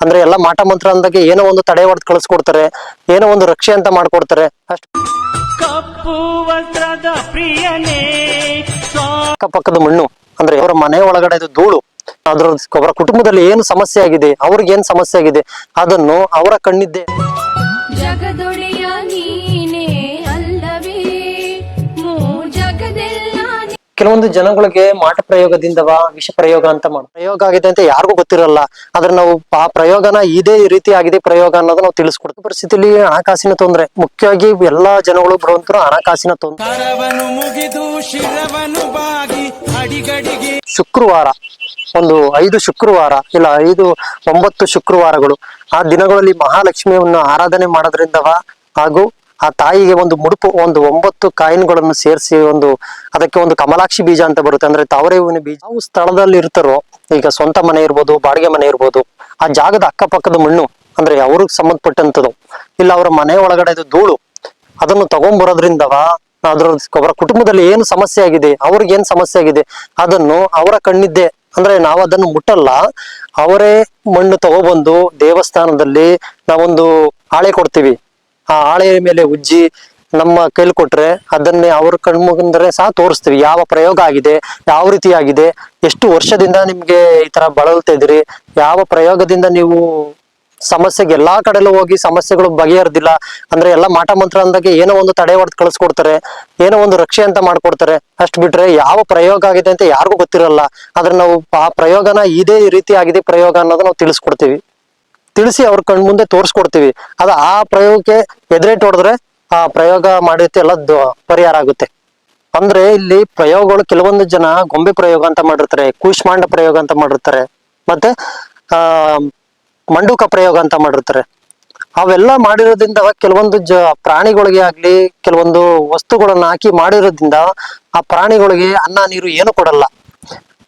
ಅಂದ್ರೆ ಎಲ್ಲ ಮಾಟ ಮಂತ್ರ ಅಂದಾಗ ಏನೋ ಒಂದು ತಡೆ ಹೊಡೆದು ಕಳಿಸ್ಕೊಡ್ತಾರೆ ಏನೋ ಒಂದು ರಕ್ಷೆ ಅಂತ ಮಾಡ್ಕೊಡ್ತಾರೆ. ಅಷ್ಟು ಕಪ್ಪು ವಸ್ತ್ರದ ಪ್ರಿಯನೇ ಸ್ವಾ ಅಕ್ಕಪಕ್ಕದ ಮಣ್ಣು ಅಂದ್ರೆ ಅವರ ಮನೆ ಒಳಗಡೆ ಇದು ಧೂಳು ಅದ್ರ ಅವರ ಕುಟುಂಬದಲ್ಲಿ ಏನು ಸಮಸ್ಯೆ ಆಗಿದೆ ಅವ್ರಿಗೆ ಏನ್ ಸಮಸ್ಯೆ ಆಗಿದೆ ಅದನ್ನು ಅವರ ಕಣ್ಣಿದ್ದೆ ಕೆಲವೊಂದು ಜನಗಳಿಗೆ ಮಾಟ ಪ್ರಯೋಗದಿಂದವ ವಿಷ ಪ್ರಯೋಗ ಅಂತ ಮಾಡ ಪ್ರಯೋಗ ಆಗಿದೆ ಅಂತ ಯಾರಿಗೂ ಗೊತ್ತಿರಲ್ಲ. ಆದ್ರೆ ನಾವು ಆ ಪ್ರಯೋಗನ ಇದೇ ರೀತಿ ಆಗಿದೆ ಪ್ರಯೋಗ ಅನ್ನೋದು ನಾವು ತಿಳಿಸ್ಕೊಡ್ತೀವಿ. ಪರಿಸ್ಥಿತಿಲಿ ಹಣಕಾಸಿನ ತೊಂದರೆ. ಮುಖ್ಯವಾಗಿ ಎಲ್ಲಾ ಜನಗಳು ಬರುವಂತರು ಹಣಕಾಸಿನ ತೊಂದರೆ. ಶುಕ್ರವಾರ ಒಂದು ಐದು ಶುಕ್ರವಾರ ಇಲ್ಲ ಐದು ಒಂಬತ್ತು ಶುಕ್ರವಾರಗಳು ಆ ದಿನಗಳಲ್ಲಿ ಮಹಾಲಕ್ಷ್ಮಿಯನ್ನ ಆರಾಧನೆ ಮಾಡೋದ್ರಿಂದವ ಹಾಗೂ ಆ ತಾಯಿಗೆ ಒಂದು ಮುಡುಪು, ಒಂದು ಒಂಬತ್ತು ಕಾಯಿನ್ಗಳನ್ನು ಸೇರಿಸಿ ಒಂದು, ಅದಕ್ಕೆ ಒಂದು ಕಮಲಾಕ್ಷಿ ಬೀಜ ಅಂತ ಬರುತ್ತೆ. ಅಂದ್ರೆ ತಾವರೆ ಹೂವಿನ ಬೀಜ. ಯಾವ ಸ್ಥಳದಲ್ಲಿ ಇರ್ತಾರೋ, ಈಗ ಸ್ವಂತ ಮನೆ ಇರ್ಬೋದು, ಬಾಡಿಗೆ ಮನೆ ಇರ್ಬೋದು, ಆ ಜಾಗದ ಅಕ್ಕಪಕ್ಕದ ಮಣ್ಣು, ಅಂದ್ರೆ ಅವ್ರಿಗೆ ಸಂಬಂಧಪಟ್ಟಂತದ್ದು ಇಲ್ಲ ಅವರ ಮನೆ ಒಳಗಡೆ ಧೂಳು, ಅದನ್ನು ತಗೊಂಡ್ಬರೋದ್ರಿಂದ ಅದ್ರ ಅವರ ಕುಟುಂಬದಲ್ಲಿ ಏನು ಸಮಸ್ಯೆ ಆಗಿದೆ, ಅವ್ರಿಗೆ ಏನ್ ಸಮಸ್ಯೆ ಆಗಿದೆ, ಅದನ್ನು ಅವರ ಕಣ್ಣಿದ್ದೆ, ಅಂದ್ರೆ ನಾವು ಅದನ್ನು ಮುಟ್ಟಲ್ಲ, ಅವರೇ ಮಣ್ಣು ತಗೊಬಂದು ದೇವಸ್ಥಾನದಲ್ಲಿ ನಾವೊಂದು ಹಾಳೆ ಕೊಡ್ತೀವಿ. ಆ ಹಾಳೆಯ ಮೇಲೆ ಉಜ್ಜಿ ನಮ್ಮ ಕೈಲಿ ಕೊಟ್ರೆ ಅದನ್ನೇ ಅವ್ರ ಕಣ್ಮುಗಂದ್ರೆ ಸಹ ತೋರಿಸ್ತೀವಿ. ಯಾವ ಪ್ರಯೋಗ ಆಗಿದೆ, ಯಾವ ರೀತಿ ಆಗಿದೆ ಎಷ್ಟು ವರ್ಷದಿಂದ ನಿಮ್ಗೆ ಈ ತರ ಬಳಲ್ತಾ ಇದ್ರಿ ಯಾವ ಪ್ರಯೋಗದಿಂದ ನೀವು ಸಮಸ್ಯೆಗೆ ಎಲ್ಲಾ ಕಡೆಲೂ ಹೋಗಿ ಸಮಸ್ಯೆಗಳು ಬಗೆಹರಿದಿಲ್ಲ. ಅಂದ್ರೆ ಎಲ್ಲ ಮಾಟ ಮಂತ್ರ ಅಂದಾಗ ಏನೋ ಒಂದು ತಡೆ ಹೊಡೆದು ಕಳಿಸ್ಕೊಡ್ತಾರೆ, ಏನೋ ಒಂದು ರಕ್ಷೆ ಅಂತ ಮಾಡ್ಕೊಡ್ತಾರೆ. ಅಷ್ಟ್ ಬಿಟ್ರೆ ಯಾವ ಪ್ರಯೋಗ ಆಗಿದೆ ಅಂತ ಯಾರಿಗೂ ಗೊತ್ತಿರಲ್ಲ. ಆದ್ರೆ ನಾವು ಆ ಪ್ರಯೋಗನ ಇದೇ ರೀತಿ ಆಗಿದೆ ಪ್ರಯೋಗ ಅನ್ನೋದನ್ನ ನಾವು ತಿಳಿಸ್ಕೊಡ್ತೀವಿ. ತಿಳಿಸಿ ಅವ್ರ ಕಣ್ ಮುಂದೆ ತೋರಿಸ್ಕೊಡ್ತೀವಿ. ಅದ ಆ ಪ್ರಯೋಗಕ್ಕೆ ಎದುರೇಟ್ ಹೊಡೆದ್ರೆ ಆ ಪ್ರಯೋಗ ಮಾಡಿರುತ್ತೆ ಎಲ್ಲ ಪರಿಹಾರ ಆಗುತ್ತೆ. ಅಂದ್ರೆ ಇಲ್ಲಿ ಪ್ರಯೋಗಗಳು ಕೆಲವೊಂದು ಜನ ಗೊಂಬೆ ಪ್ರಯೋಗ ಅಂತ ಮಾಡಿರ್ತಾರೆ ಕೂಶ್ಮಾಂಡ ಪ್ರಯೋಗ ಅಂತ ಮಾಡಿರ್ತಾರೆ, ಮತ್ತೆ, ಆ, ಮಂಡೂಕ ಪ್ರಯೋಗ ಅಂತ ಮಾಡಿರ್ತಾರೆ. ಅವೆಲ್ಲ ಮಾಡಿರೋದ್ರಿಂದ ಕೆಲವೊಂದು ಜ ಪ್ರಾಣಿಗಳಿಗೆ ಆಗ್ಲಿ, ಕೆಲವೊಂದು ವಸ್ತುಗಳನ್ನ ಹಾಕಿ ಮಾಡಿರೋದ್ರಿಂದ ಆ ಪ್ರಾಣಿಗಳಿಗೆ ಅನ್ನ, ನೀರು ಏನು ಕೊಡಲ್ಲ.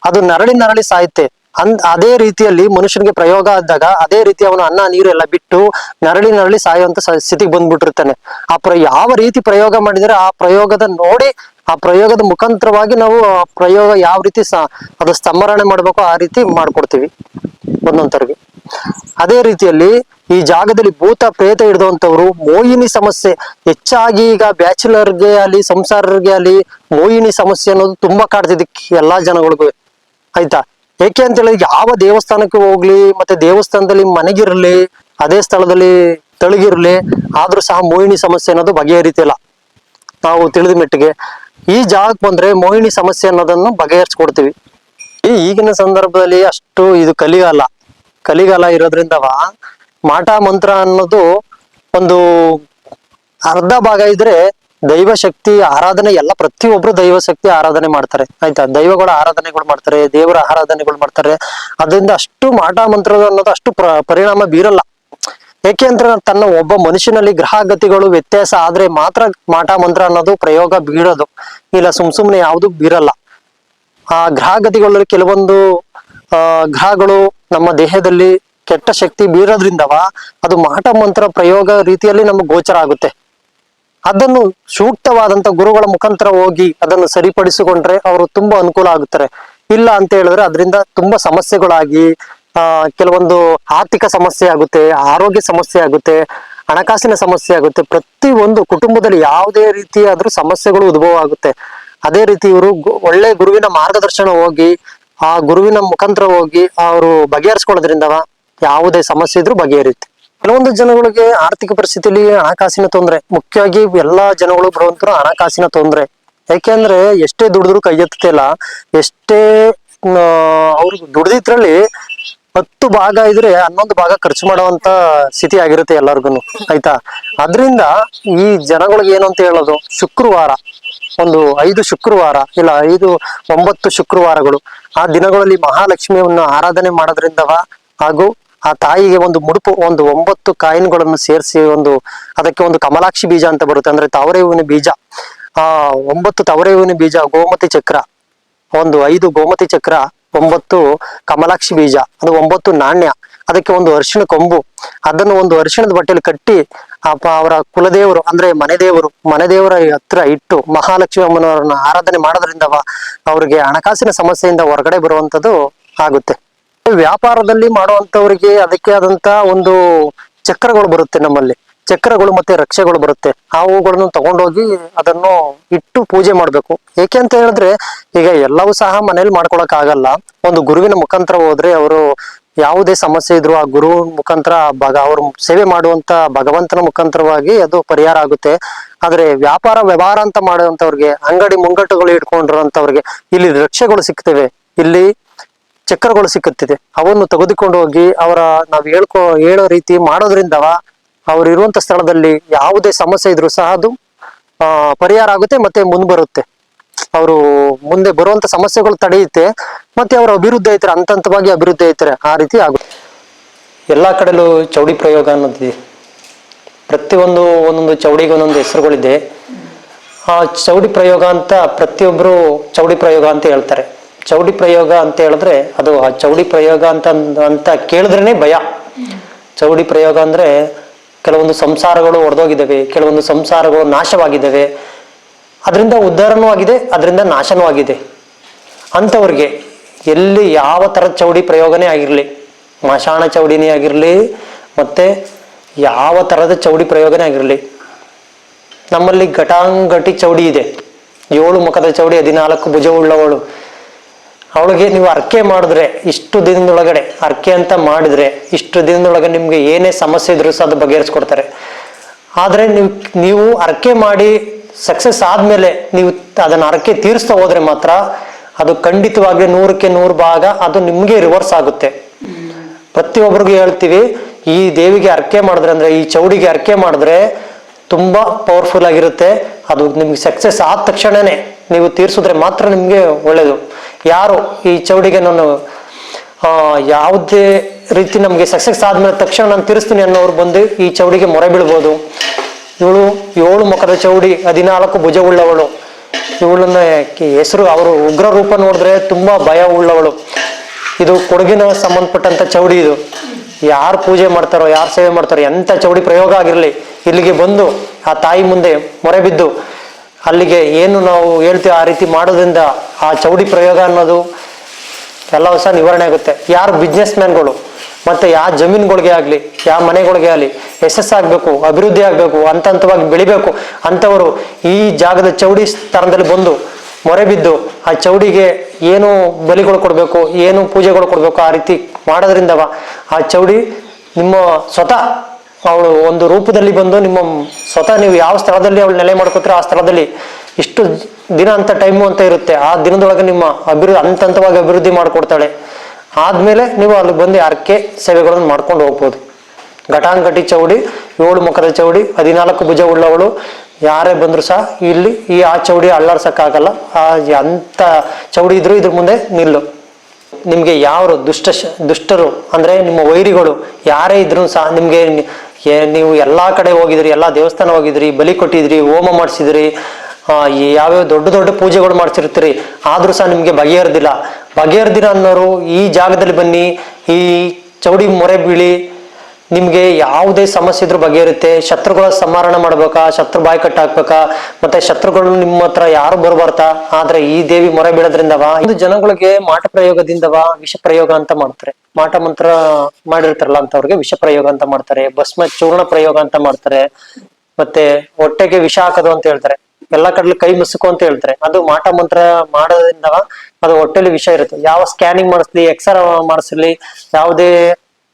ಅದು ನರಳಿ ನರಳಿ ಸಾಯುತ್ತೆ. ಅಂದ್ ಅದೇ ರೀತಿಯಲ್ಲಿ ಮನುಷ್ಯನಿಗೆ ಪ್ರಯೋಗ ಆದಾಗ ಅದೇ ರೀತಿ ಅವನು ಅನ್ನ, ನೀರು ಎಲ್ಲ ಬಿಟ್ಟು ನರಳಿ ನರಳಿ ಸಾಯುವಂತ ಸ್ಥಿತಿಗೆ ಬಂದ್ಬಿಟ್ಟಿರ್ತಾನೆ. ಆ ಪ್ರ, ಯಾವ ರೀತಿ ಪ್ರಯೋಗ ಮಾಡಿದರೆ ಆ ಪ್ರಯೋಗದ ನೋಡಿ, ಆ ಪ್ರಯೋಗದ ಮುಖಾಂತರವಾಗಿ ನಾವು ಆ ಪ್ರಯೋಗ ಯಾವ ರೀತಿ ಅದು ಸ್ತಂಭರಣೆ ಮಾಡ್ಬೇಕು ಆ ರೀತಿ ಮಾಡ್ಕೊಡ್ತೀವಿ. ಒಂದೊಂದರಿಗೆ ಅದೇ ರೀತಿಯಲ್ಲಿ ಈ ಜಾಗದಲ್ಲಿ ಭೂತ ಪ್ರೇತ ಹಿಡಿದುವಂತವ್ರು ಮೋಹಿನಿ ಸಮಸ್ಯೆ, ಹೆಚ್ಚಾಗಿ ಈಗ ಬ್ಯಾಚುಲರ್ಗೆ ಅಲ್ಲಿ, ಸಂಸಾರರಿಗೆ ಅಲ್ಲಿ ಮೋಹಿನಿ ಸಮಸ್ಯೆ ಅನ್ನೋದು ತುಂಬಾ ಕಾಡ್ತಿದ್ದಕ್ಕೆ ಎಲ್ಲಾ ಜನಗಳಿಗೂ. ಆಯ್ತಾ? ಏಕೆ ಅಂತ ಹೇಳಿದ್ರೆ ಯಾವ ದೇವಸ್ಥಾನಕ್ಕೆ ಹೋಗ್ಲಿ, ಮತ್ತೆ ದೇವಸ್ಥಾನದಲ್ಲಿ ಮನೆಗಿರ್ಲಿ, ಅದೇ ಸ್ಥಳದಲ್ಲಿ ತಳಗಿರ್ಲಿ, ಆದ್ರೂ ಸಹ ಮೋಹಿನಿ ಸಮಸ್ಯೆ ಅನ್ನೋದು ಬಗೆಹರಿತಿಲ್ಲ ನಾವು ತಿಳಿದ ಮಟ್ಟಿಗೆ ಈ ಜಾಗಕ್ಕೆ ಬಂದ್ರೆ ಮೋಹಿನಿ ಸಮಸ್ಯೆ ಅನ್ನೋದನ್ನು ಬಗೆಹರಿಸ್ಕೊಡ್ತೀವಿ. ಈ ಈಗಿನ ಸಂದರ್ಭದಲ್ಲಿ ಅಷ್ಟು ಇದು ಕಲಿಗಾಲ ಕಲಿಗಾಲ ಇರೋದ್ರಿಂದ ಮಾಟ ಮಂತ್ರ ಅನ್ನೋದು ಒಂದು ಅರ್ಧ ಭಾಗ ಇದ್ರೆ ದೈವ ಶಕ್ತಿ ಆರಾಧನೆ ಎಲ್ಲ ಪ್ರತಿಯೊಬ್ರು ದೈವ ಶಕ್ತಿ ಆರಾಧನೆ ಮಾಡ್ತಾರೆ. ಆಯ್ತಾ? ದೈವಗಳ ಆರಾಧನೆಗಳು ಮಾಡ್ತಾರೆ, ದೇವರ ಆರಾಧನೆಗಳು ಮಾಡ್ತಾರೆ. ಅದರಿಂದ ಅಷ್ಟು ಮಾಟ ಮಂತ್ರ ಅನ್ನೋದು ಅಷ್ಟು ಪ್ರ, ಪರಿಣಾಮ ಬೀರಲ್ಲ. ಏಕೆ ಅಂದ್ರೆ ತನ್ನ ಒಬ್ಬ ಮನುಷ್ಯನಲ್ಲಿ ಗ್ರಹ ಗತಿಗಳು ವ್ಯತ್ಯಾಸ ಆದ್ರೆ ಮಾತ್ರ ಮಾಟ ಮಂತ್ರ ಅನ್ನೋದು ಪ್ರಯೋಗ ಬೀಳೋದು. ಇಲ್ಲ, ಸುಮ್ ಸುಮ್ನೆ ಯಾವುದು ಬೀರಲ್ಲ. ಆ ಗ್ರಹಗತಿಗಳಲ್ಲಿ ಕೆಲವೊಂದು ಗ್ರಹಗಳು ನಮ್ಮ ದೇಹದಲ್ಲಿ ಕೆಟ್ಟ ಶಕ್ತಿ ಬೀರೋದ್ರಿಂದವ ಅದು ಮಾಟ ಮಂತ್ರ ಪ್ರಯೋಗ ರೀತಿಯಲ್ಲಿ ನಮ್ಗೆ ಗೋಚರ ಆಗುತ್ತೆ. ಅದನ್ನು ಸೂಕ್ತವಾದಂತ ಗುರುಗಳ ಮುಖಾಂತರ ಹೋಗಿ ಅದನ್ನು ಸರಿಪಡಿಸಿಕೊಂಡ್ರೆ ಅವರು ತುಂಬಾ ಅನುಕೂಲ ಆಗುತ್ತಾರೆ. ಇಲ್ಲ ಅಂತ ಹೇಳಿದ್ರೆ ಅದರಿಂದ ತುಂಬಾ ಸಮಸ್ಯೆಗಳಾಗಿ, ಆ, ಕೆಲವೊಂದು ಆರ್ಥಿಕ ಸಮಸ್ಯೆ ಆಗುತ್ತೆ, ಆರೋಗ್ಯ ಸಮಸ್ಯೆ ಆಗುತ್ತೆ, ಹಣಕಾಸಿನ ಸಮಸ್ಯೆ ಆಗುತ್ತೆ. ಪ್ರತಿ ಒಂದು ಕುಟುಂಬದಲ್ಲಿ ಯಾವುದೇ ರೀತಿಯಾದ್ರೂ ಸಮಸ್ಯೆಗಳು ಉದ್ಭವ ಆಗುತ್ತೆ. ಅದೇ ರೀತಿ ಇವರು ಒಳ್ಳೆ ಗುರುವಿನ ಮಾರ್ಗದರ್ಶನ ಹೋಗಿ, ಆ ಗುರುವಿನ ಮುಖಾಂತರ ಹೋಗಿ ಅವರು ಬಗೆಹರಿಸ್ಕೊಳ್ಳೋದ್ರಿಂದ ಯಾವುದೇ ಸಮಸ್ಯೆ ಇದ್ರೂ ಬಗೆಹರಿಯುತ್ತೆ. ಕೆಲವೊಂದು ಜನಗಳಿಗೆ ಆರ್ಥಿಕ ಪರಿಸ್ಥಿತಿಯಲ್ಲಿ ಹಣಕಾಸಿನ ತೊಂದರೆ, ಮುಖ್ಯವಾಗಿ ಎಲ್ಲಾ ಜನಗಳು ಬರುವಂತರ ಹಣಕಾಸಿನ ತೊಂದರೆ. ಯಾಕೆಂದ್ರೆ ಎಷ್ಟೇ ದುಡಿದ್ರು ಕೈ ಎತ್ತುತ್ತಿಲ್ಲ ಎಷ್ಟೇ ಅವ್ರು ದುಡ್ದಿದ್ರಲ್ಲಿ ಹತ್ತು ಭಾಗ ಇದ್ರೆ ಹನ್ನೊಂದು ಭಾಗ ಖರ್ಚು ಮಾಡುವಂತ ಸ್ಥಿತಿ ಆಗಿರುತ್ತೆ ಎಲ್ಲರಿಗೂ ಆಯ್ತಾ? ಅದರಿಂದ ಈ ಜನಗಳಿಗೆ ಏನು ಅಂತ ಹೇಳೋದು? ಶುಕ್ರವಾರ, ಒಂದು ಐದು ಶುಕ್ರವಾರ, ಇಲ್ಲ ಐದು ಒಂಬತ್ತು ಶುಕ್ರವಾರಗಳು, ಆ ದಿನಗಳಲ್ಲಿ ಮಹಾಲಕ್ಷ್ಮಿಯನ್ನ ಆರಾಧನೆ ಮಾಡೋದ್ರಿಂದವ ಹಾಗೂ ಆ ತಾಯಿಗೆ ಒಂದು ಮುಡುಪು, ಒಂದು ಒಂಬತ್ತು ಕಾಯಿನ್ಗಳನ್ನು ಸೇರಿಸಿ ಒಂದು, ಅದಕ್ಕೆ ಒಂದು ಕಮಲಾಕ್ಷಿ ಬೀಜ ಅಂತ ಬರುತ್ತೆ. ಅಂದ್ರೆ ತಾವರೆ ಹೂವಿನ ಬೀಜ. ಆ ಒಂಬತ್ತು ತಾವರೆ ಹೂವಿನ ಬೀಜ, ಗೋಮತಿ ಚಕ್ರ. ಒಂದು ಐದು ಗೋಮತಿ ಚಕ್ರ, ಒಂಬತ್ತು ಕಮಲಾಕ್ಷಿ ಬೀಜ. ಅದು ಒಂಬತ್ತು ನಾಣ್ಯ. ಅದಕ್ಕೆ ಒಂದು ಅರಿಶಿಣ ಕೊಂಬು. ಅದನ್ನು ಒಂದು ಅರಿಶಿಣದ ಬಟ್ಟೆಯಲ್ಲಿ ಕಟ್ಟಿ ಅವರ ಕುಲದೇವರು, ಅಂದ್ರೆ ಮನೆ ದೇವರು ಮನೆ ದೇವರ ಹತ್ರ ಇಟ್ಟು ಮಹಾಲಕ್ಷ್ಮಿ ಅಮ್ಮನವರನ್ನ ಆರಾಧನೆ ಮಾಡೋದ್ರಿಂದ ಅವರಿಗೆ ಹಣಕಾಸಿನ ಸಮಸ್ಯೆಯಿಂದ ಹೊರಗಡೆ ಬರುವಂತದ್ದು ಆಗುತ್ತೆ. ವ್ಯಾಪಾರದಲ್ಲಿ ಮಾಡುವಂತವರಿಗೆ ಅದಕ್ಕೆ ಆದಂತ ಒಂದು ಚಕ್ರಗಳು ಬರುತ್ತೆ ನಮ್ಮಲ್ಲಿ. ಚಕ್ರಗಳು ಮತ್ತೆ ರಕ್ಷೆಗಳು ಬರುತ್ತೆ. ಅವುಗಳನ್ನು ತಗೊಂಡೋಗಿ ಅದನ್ನು ಇಟ್ಟು ಪೂಜೆ ಮಾಡ್ಬೇಕು. ಏಕೆ ಅಂತ ಹೇಳಿದ್ರೆ, ಈಗ ಎಲ್ಲವೂ ಸಹ ಮನೇಲಿ ಮಾಡ್ಕೊಳಕ್ ಆಗಲ್ಲ ಒಂದು ಗುರುವಿನ ಮುಖಾಂತರ ಹೋದ್ರೆ ಅವರು ಯಾವುದೇ ಸಮಸ್ಯೆ ಇದ್ರು ಆ ಗುರು ಮುಖಾಂತರ, ಭಗ ಅವ್ರ ಸೇವೆ ಮಾಡುವಂತ ಭಗವಂತನ ಮುಖಾಂತರವಾಗಿ ಅದು ಪರಿಹಾರ ಆಗುತ್ತೆ. ಆದ್ರೆ ವ್ಯಾಪಾರ, ವ್ಯವಹಾರ ಅಂತ ಮಾಡುವಂತವ್ರಿಗೆ, ಅಂಗಡಿ ಮುಂಗಟ್ಟುಗಳು ಇಟ್ಕೊಂಡಿರುವಂತವ್ರಿಗೆ, ಇಲ್ಲಿ ರಕ್ಷೆಗಳು ಸಿಗ್ತವೆ. ಇಲ್ಲಿ ಚಕ್ರಗಳು ಸಿಕ್ಕುತ್ತಿದೆ. ಅವನ್ನು ತೆಗೆದುಕೊಂಡು ಹೋಗಿ ಅವರ ನಾವು ಹೇಳ್ಕೊ, ಹೇಳೋ ರೀತಿ ಮಾಡೋದ್ರಿಂದ ಅವ್ರು ಇರುವಂತ ಸ್ಥಳದಲ್ಲಿ ಯಾವುದೇ ಸಮಸ್ಯೆ ಇದ್ರೂ ಸಹ ಅದು ಪರಿಹಾರ ಆಗುತ್ತೆ ಮತ್ತೆ ಮುಂದೆ ಬರುತ್ತೆ ಅವರು ಮುಂದೆ ಬರುವಂತ ಸಮಸ್ಯೆಗಳು ತಡೆಯುತ್ತೆ, ಮತ್ತೆ ಅವರು ಅಭಿವೃದ್ಧಿ ಆಯ್ತಾರೆ ಹಂತ ಹಂತವಾಗಿ ಅಭಿವೃದ್ಧಿ ಆಯ್ತಾರೆ ಆ ರೀತಿ ಆಗುತ್ತೆ. ಎಲ್ಲಾ ಕಡೆಲೂ ಚೌಡಿ ಪ್ರಯೋಗ ಅನ್ನೋದಿದೆ. ಪ್ರತಿಯೊಂದು, ಒಂದೊಂದು ಚೌಡಿಗೆ ಒಂದೊಂದು ಹೆಸರುಗಳಿದೆ. ಆ ಚೌಡಿ ಪ್ರಯೋಗ ಅಂತ ಪ್ರತಿಯೊಬ್ಬರು ಚೌಡಿ ಪ್ರಯೋಗ ಅಂತ ಹೇಳ್ತಾರೆ. ಚೌಡಿ ಪ್ರಯೋಗ ಅಂತ ಹೇಳಿದ್ರೆ ಅದು ಆ ಚೌಡಿ ಪ್ರಯೋಗ ಅಂತ ಅಂತ ಕೇಳಿದ್ರೇನೆ ಭಯ. ಚೌಡಿ ಪ್ರಯೋಗ ಅಂದ್ರೆ ಕೆಲವೊಂದು ಸಂಸಾರಗಳು ಒಡೆದೋಗಿದ್ದಾವೆ, ಕೆಲವೊಂದು ಸಂಸಾರಗಳು ನಾಶವಾಗಿದ್ದಾವೆ. ಅದರಿಂದ ಉದ್ಧಾರನೂ ಆಗಿದೆ, ಅದರಿಂದ ನಾಶನೂ ಆಗಿದೆ. ಅಂಥವ್ರಿಗೆ ಎಲ್ಲಿ ಯಾವ ಥರದ ಚೌಡಿ ಪ್ರಯೋಗನೇ ಆಗಿರಲಿ, ಮಶಾಣ ಚೌಡಿನೇ ಆಗಿರಲಿ, ಮತ್ತೆ ಯಾವ ಥರದ ಚೌಡಿ ಪ್ರಯೋಗನೇ ಆಗಿರಲಿ, ನಮ್ಮಲ್ಲಿ ಘಟಾಂಗಟಿ ಚೌಡಿ ಇದೆ. ಏಳು ಮುಖದ ಚೌಡಿ, ಹದಿನಾಲ್ಕು ಭುಜವುಳ್ಳವಳು. ಅವಳಿಗೆ ನೀವು ಅರ್ಕೆ ಮಾಡಿದ್ರೆ, ಇಷ್ಟು ದಿನದೊಳಗಡೆ ಅರ್ಕೆ ಅಂತ ಮಾಡಿದ್ರೆ, ಇಷ್ಟು ದಿನದೊಳಗೆ ನಿಮಗೆ ಏನೇ ಸಮಸ್ಯೆ ಇದ್ರೂ ಸಹ ಅದು ಬಗೆಹರಿಸ್ಕೊಡ್ತಾರೆ. ಆದರೆ ನೀವು ನೀವು ಅರ್ಕೆ ಮಾಡಿ ಸಕ್ಸಸ್ ಆದಮೇಲೆ ನೀವು ಅದನ್ನ ಅರ್ಕೆ ತೀರಿಸ್ತಾ ಹೋದ್ರೆ ಮಾತ್ರ ಅದು ಖಂಡಿತವಾಗಿ ನೂರಕ್ಕೆ ನೂರು ಭಾಗ ಅದು ನಿಮಗೆ ರಿವರ್ಸ್ ಆಗುತ್ತೆ. ಪ್ರತಿಯೊಬ್ಬರಿಗೂ ಹೇಳ್ತೀವಿ, ಈ ದೇವಿಗೆ ಅರ್ಕೆ ಮಾಡಿದ್ರೆ ಅಂದ್ರೆ, ಈ ಚೌಡಿಗೆ ಅರ್ಕೆ ಮಾಡಿದ್ರೆ ತುಂಬಾ ಪವರ್ಫುಲ್ ಆಗಿರುತ್ತೆ. ಅದು ನಿಮ್ಗೆ ಸಕ್ಸಸ್ ಆದ ತಕ್ಷಣನೇ ನೀವು ತೀರ್ಸಿದ್ರೆ ಮಾತ್ರ ನಿಮಗೆ ಒಳ್ಳೇದು. ಯಾರು ಈ ಚೌಡಿಗೆ ನಾನು ಯಾವುದೇ ರೀತಿ ನಮಗೆ ಸಕ್ಸಸ್ ಆದ್ಮೇಲೆ ತಕ್ಷಣ ನಾನು ತಿರುಸ್ತೀನಿ ಅನ್ನೋರು ಬಂದು ಈ ಚೌಡಿಗೆ ಮೊರೆ ಬೀಳ್ಬೋದು. ಇವಳು ಏಳು ಮುಖದ ಚೌಡಿ, ಹದಿನಾಲ್ಕು ಭುಜವುಳ್ಳವಳು ಇವಳನ್ನ ಹೆಸರು ಅವರು ಉಗ್ರ ರೂಪ ನೋಡಿದ್ರೆ ತುಂಬಾ ಭಯ ಉಳ್ಳವಳು. ಇದು ಕೊಡಗಿನ ಸಂಬಂಧಪಟ್ಟಂತ ಚೌಡಿ ಇದು. ಯಾರು ಪೂಜೆ ಮಾಡ್ತಾರೋ, ಯಾರು ಸೇವೆ ಮಾಡ್ತಾರೋ, ಎಂತ ಚೌಡಿ ಪ್ರಯೋಗ ಆಗಿರ್ಲಿ, ಇಲ್ಲಿಗೆ ಬಂದು ಆ ತಾಯಿ ಮುಂದೆ ಮೊರೆ ಬಿದ್ದು ಅಲ್ಲಿಗೆ ಏನು ನಾವು ಹೇಳ್ತೀವಿ ಆ ರೀತಿ ಮಾಡೋದ್ರಿಂದ ಆ ಚೌಡಿ ಪ್ರಯೋಗ ಅನ್ನೋದು ಎಲ್ಲ ಹೊಸ ನಿವಾರಣೆ ಆಗುತ್ತೆ. ಯಾರು ಬಿಸ್ನೆಸ್ ಮ್ಯಾನ್ಗಳು ಮತ್ತೆ ಯಾವ ಜಮೀನುಗಳಿಗೆ ಆಗಲಿ, ಯಾವ ಮನೆಗಳಿಗೆ ಆಗಲಿ ಯಶಸ್ಸಾಗಬೇಕು ಅಭಿವೃದ್ಧಿ ಆಗಬೇಕು ಹಂತ ಹಂತವಾಗಿ ಬೆಳಿಬೇಕು ಅಂಥವರು ಈ ಜಾಗದ ಚೌಡಿ ಸ್ಥಾನದಲ್ಲಿ ಬಂದು ಮೊರೆ ಬಿದ್ದು ಆ ಚೌಡಿಗೆ ಏನು ಬಲಿಗಳು ಕೊಡಬೇಕು, ಏನು ಪೂಜೆಗಳು ಕೊಡಬೇಕು ಆ ರೀತಿ ಮಾಡೋದ್ರಿಂದವ ಆ ಚೌಡಿ ನಿಮ್ಮ ಸ್ವತಃ ಅವಳು ಒಂದು ರೂಪದಲ್ಲಿ ಬಂದು ನಿಮ್ಮ ಸ್ವತಃ ನೀವು ಯಾವ ಸ್ಥಳದಲ್ಲಿ ಅವಳು ನೆಲೆ ಮಾಡ್ಕೋತೀರೋ ಆ ಸ್ಥಳದಲ್ಲಿ ಇಷ್ಟು ದಿನ ಅಂತ ಟೈಮು ಅಂತ ಇರುತ್ತೆ. ಆ ದಿನದೊಳಗೆ ನಿಮ್ಮ ಅಭಿವೃದ್ಧಿ ಹಂತ ಹಂತವಾಗಿ ಅಭಿವೃದ್ಧಿ ಮಾಡಿಕೊಡ್ತಾಳೆ. ಆದ್ಮೇಲೆ ನೀವು ಅಲ್ಲಿ ಬಂದು ಅರ್ಕೆ ಸೇವೆಗಳನ್ನು ಮಾಡ್ಕೊಂಡು ಹೋಗ್ಬೋದು. ಘಟಾಂಗಟಿ ಚೌಡಿ, ಏಳು ಮುಖದ ಚೌಡಿ, ಹದಿನಾಲ್ಕು ಭುಜ ಉಳ್ಳವಳು, ಯಾರೇ ಬಂದ್ರು ಸಹ ಇಲ್ಲಿ ಈ ಆ ಚೌಡಿ ಅಳ್ಳಾಡ್ಸಕ್ಕಾಗಲ್ಲ. ಆ ಅಂತ ಚೌಡಿ ಇದ್ರು ಇದ್ರ ಮುಂದೆ ನಿಲ್ಲು. ನಿಮಗೆ ಯಾರು ದುಷ್ಟ ದುಷ್ಟರು ಅಂದ್ರೆ ನಿಮ್ಮ ವೈರಿಗಳು ಯಾರೇ ಇದ್ರೂ ಸಹ ನಿಮ್ಗೆ ನೀವು ಎಲ್ಲಾ ಕಡೆ ಹೋಗಿದ್ರಿ, ಎಲ್ಲಾ ದೇವಸ್ಥಾನ ಹೋಗಿದ್ರಿ, ಬಲಿ ಕೊಟ್ಟಿದ್ರಿ, ಹೋಮ ಮಾಡಿಸಿದ್ರಿ ಯಾವ್ಯಾವ ದೊಡ್ಡ ದೊಡ್ಡ ಪೂಜೆಗಳು ಮಾಡ್ಸಿರ್ತೀರಿ, ಆದ್ರೂ ಸಹ ನಿಮ್ಗೆ ಬಗೆಹರಿದಿಲ್ಲ. ಬಗೆಹರ್ದಿಲ್ಲ ಅನ್ನೋರು ಈ ಜಾಗದಲ್ಲಿ ಬನ್ನಿ, ಈ ಚೌಡಿ ಮೊರೆ ಬೀಳಿ ನಿಮ್ಗೆ ಯಾವುದೇ ಸಮಸ್ಯೆ ಇದ್ರ ಬಗ್ಗೆ ಬಗೆಹರುತ್ತೆ, ಶತ್ರುಗಳ ಸಂಹಾರಣ ಮಾಡ್ಬೇಕಾ, ಶತ್ರು ಬಾಯಿ ಕಟ್ಟಾಕ್ಬೇಕಾ, ಮತ್ತೆ ಶತ್ರುಗಳು ನಿಮ್ಮ ಹತ್ರ ಯಾರು ಬರ್ಬಾರ್ತಾ ಆದ್ರೆ ಈ ದೇವಿ ಮೊರೆ ಬೀಳೋದ್ರಿಂದವ? ಇದು ಜನಗಳಿಗೆ ಮಾಟ ಪ್ರಯೋಗದಿಂದವ ವಿಷ ಪ್ರಯೋಗ ಅಂತ ಮಾಡ್ತಾರೆ. ಮಾಟ ಮಂತ್ರ ಮಾಡಿರ್ತಾರಲ್ಲ ಅಂತ ಅವ್ರಿಗೆ ವಿಷ ಪ್ರಯೋಗ ಅಂತ ಮಾಡ್ತಾರೆ, ಭಸ್ಮ ಚೂರ್ಣ ಪ್ರಯೋಗ ಅಂತ ಮಾಡ್ತಾರೆ, ಮತ್ತೆ ಹೊಟ್ಟೆಗೆ ವಿಷ ಹಾಕೋದು ಅಂತ ಹೇಳ್ತಾರೆ. ಎಲ್ಲಾ ಕಡೆ ಕೈ ಮುಸುಕು ಅಂತ ಹೇಳ್ತಾರೆ. ಅದು ಮಾಟ ಮಂತ್ರ ಮಾಡೋದ್ರಿಂದ ಅದು ಹೊಟ್ಟೆಲಿ ವಿಷ ಇರುತ್ತೆ. ಯಾವ ಸ್ಕ್ಯಾನಿಂಗ್ ಮಾಡಿಸ್ಲಿ ಎಕ್ಸ್ರೇ ಮಾಡಿಸ್ಲಿ, ಯಾವುದೇ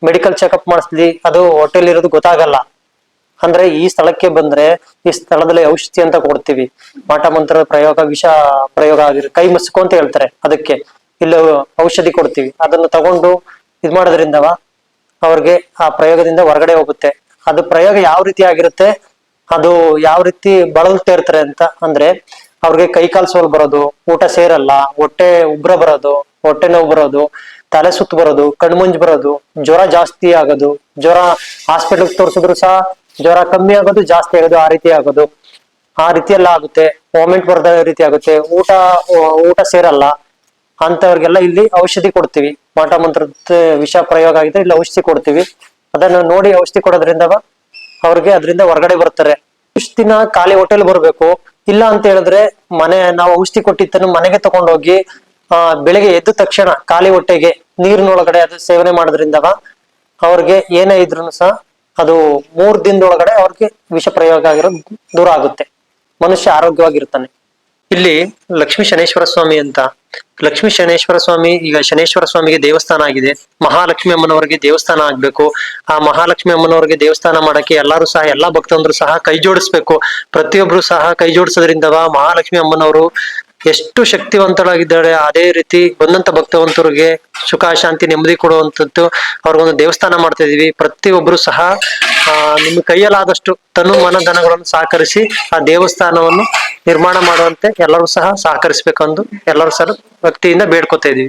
ಮೆಡಿಕಲ್ ಚೆಕಪ್ ಮಾಡಿಸ್ಲಿ ಅದು ಹೋಟೆಲ್ ಇರೋದು ಗೊತ್ತಾಗಲ್ಲ. ಅಂದ್ರೆ ಈ ಸ್ಥಳಕ್ಕೆ ಬಂದ್ರೆ ಈ ಸ್ಥಳದಲ್ಲಿ ಔಷಧಿ ಅಂತ ಕೊಡ್ತೀವಿ. ಮಾಟ ಮಂತ್ರ ಪ್ರಯೋಗ, ವಿಷ ಪ್ರಯೋಗ ಆಗಿರ್, ಕೈ ಮುಸುಕು ಅಂತ ಹೇಳ್ತಾರೆ ಅದಕ್ಕೆ. ಇಲ್ಲ ಔಷಧಿ ಕೊಡ್ತೀವಿ. ಅದನ್ನು ತಗೊಂಡು ಇದ್ ಮಾಡೋದ್ರಿಂದವ ಅವ್ರಿಗೆ ಆ ಪ್ರಯೋಗದಿಂದ ಹೊರಗಡೆ ಹೋಗುತ್ತೆ. ಅದು ಪ್ರಯೋಗ ಯಾವ ರೀತಿ ಆಗಿರುತ್ತೆ, ಅದು ಯಾವ ರೀತಿ ಬಳಲ್ತಾ ಇರ್ತಾರೆ ಅಂತ ಅಂದ್ರೆ ಅವ್ರಿಗೆ ಕೈ ಕಾಲು ಸೋಲ್ ಬರೋದು, ಊಟ ಸೇರಲ್ಲ, ಹೊಟ್ಟೆ ಉಬ್ರ ಬರೋದು, ಹೊಟ್ಟೆ ನೋವು ಬರೋದು ತಲೆ ಸುತ್ತು ಬರೋದು ಕಣ್ಮುಂಜ್ ಬರೋದು, ಜ್ವರ ಜಾಸ್ತಿ ಆಗೋದು, ಜ್ವರ ಹಾಸ್ಪಿಟಲ್ ತೋರಿಸಿದ್ರು ಸಹ ಜ್ವರ ಕಮ್ಮಿ ಆಗೋದು, ಜಾಸ್ತಿ ಆಗೋದು, ಆ ರೀತಿ ಆಗೋದು. ಆ ರೀತಿಯೆಲ್ಲ ಆಗುತ್ತೆ. ವಾಮಿಟ್ ಬರದ ರೀತಿ ಆಗುತ್ತೆ. ಊಟ ಊಟ ಸೇರಲ್ಲ. ಅಂತವ್ರಿಗೆಲ್ಲ ಇಲ್ಲಿ ಔಷಧಿ ಕೊಡ್ತೀವಿ. ಮಾಟ ಮಂತ್ರದ ವಿಷ ಪ್ರಯೋಗ ಆಗಿದೆ ಇಲ್ಲಿ ಔಷಧಿ ಕೊಡ್ತೀವಿ. ಅದನ್ನು ನೋಡಿ ಔಷಧಿ ಕೊಡೋದ್ರಿಂದ ಅವ್ರಿಗೆ ಅದರಿಂದ ಹೊರಗಡೆ ಬರ್ತಾರೆ. ಇಷ್ಟು ದಿನ ಖಾಲಿ ಹೋಟೆಲ್ ಬರಬೇಕು. ಇಲ್ಲ ಅಂತ ಹೇಳಿದ್ರೆ ಮನೆ, ನಾವು ಔಷಧಿ ಕೊಟ್ಟಿದ್ದನ್ನು ಮನೆಗೆ ತಗೊಂಡೋಗಿ ಆ, ಬೆಳಿಗ್ಗೆ ಎದ್ದ ತಕ್ಷಣ ಖಾಲಿ ಹೊಟ್ಟೆಗೆ ನೀರಿನೊಳಗಡೆ ಅದು ಸೇವನೆ ಮಾಡೋದ್ರಿಂದ ಅವ್ರಿಗೆ ಏನೇ ಇದ್ರು ಸಹ ಅದು ಮೂರ್ ದಿನದೊಳಗಡೆ ಅವ್ರಿಗೆ ವಿಷ ಪ್ರಯೋಗ ಆಗಿರೋದು ದೂರ ಆಗುತ್ತೆ. ಮನುಷ್ಯ ಆರೋಗ್ಯವಾಗಿರ್ತಾನೆ. ಇಲ್ಲಿ ಲಕ್ಷ್ಮೀ ಶನೇಶ್ವರ ಸ್ವಾಮಿ ಅಂತ. ಲಕ್ಷ್ಮೀ ಶನೇಶ್ವರ ಸ್ವಾಮಿ, ಈಗ ಶನೇಶ್ವರ ಸ್ವಾಮಿಗೆ ದೇವಸ್ಥಾನ ಆಗಿದೆ. ಮಹಾಲಕ್ಷ್ಮಿ ಅಮ್ಮನವರಿಗೆ ದೇವಸ್ಥಾನ ಆಗ್ಬೇಕು. ಆ ಮಹಾಲಕ್ಷ್ಮಿ ಅಮ್ಮನವರಿಗೆ ದೇವಸ್ಥಾನ ಮಾಡಕ್ಕೆ ಎಲ್ಲರೂ ಸಹ, ಎಲ್ಲಾ ಭಕ್ತಂದ್ರು ಸಹ ಕೈ ಜೋಡಿಸ್ಬೇಕು. ಪ್ರತಿಯೊಬ್ರು ಸಹ ಕೈ ಜೋಡಿಸೋದ್ರಿಂದವ ಮಹಾಲಕ್ಷ್ಮಿ ಅಮ್ಮನವರು ಎಷ್ಟು ಶಕ್ತಿವಂತರಾಗಿದ್ದಾಳೆ ಅದೇ ರೀತಿ ಬಂದಂತ ಭಕ್ತವಂತರಿಗೆ ಸುಖ, ಶಾಂತಿ, ನೆಮ್ಮದಿ ಕೊಡುವಂಥದ್ದು ಅವ್ರಿಗೊಂದು ದೇವಸ್ಥಾನ ಮಾಡ್ತಾ ಇದೀವಿ ಪ್ರತಿಯೊಬ್ರು ಸಹ ನಿಮ್ಮ ಕೈಯಲ್ಲಾದಷ್ಟು ತನು ಮನ ಧನಗಳನ್ನು ಸಹಕರಿಸಿ ಆ ದೇವಸ್ಥಾನವನ್ನು ನಿರ್ಮಾಣ ಮಾಡುವಂತೆ ಎಲ್ಲರೂ ಸಹ ಸಹಕರಿಸಬೇಕೆಂದು ಎಲ್ಲರೂ ಸಹ ಭಕ್ತಿಯಿಂದ ಬೇಡ್ಕೊತಾ ಇದೀವಿ